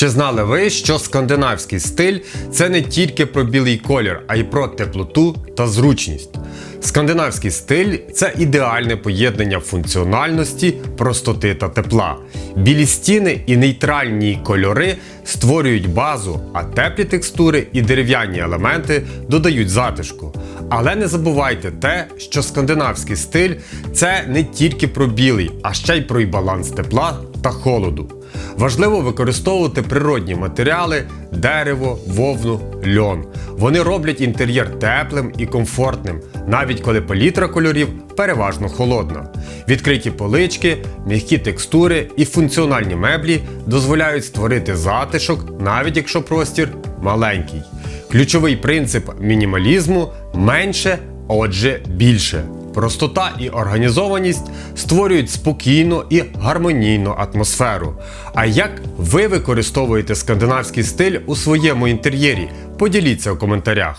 Чи знали ви, що скандинавський стиль це не тільки про білий колір, а й про теплоту та зручність? Скандинавський стиль це ідеальне поєднання функціональності, простоти та тепла. Білі стіни і нейтральні кольори створюють базу, а теплі текстури і дерев'яні елементи додають затишку. Але не забувайте те, що скандинавський стиль це не тільки про білий, а ще й про й баланс тепла та холоду. Важливо використовувати природні матеріали, дерево, вовну, льон. Вони роблять інтер'єр теплим і комфортним, навіть коли палітра кольорів переважно холодна. Відкриті полички, м'які текстури і функціональні меблі дозволяють створити затишок, навіть якщо простір маленький. Ключовий принцип мінімалізму менше, отже, більше. Простота і організованість створюють спокійну і гармонійну атмосферу. А як ви використовуєте скандинавський стиль у своєму інтер'єрі? Поділіться у коментарях.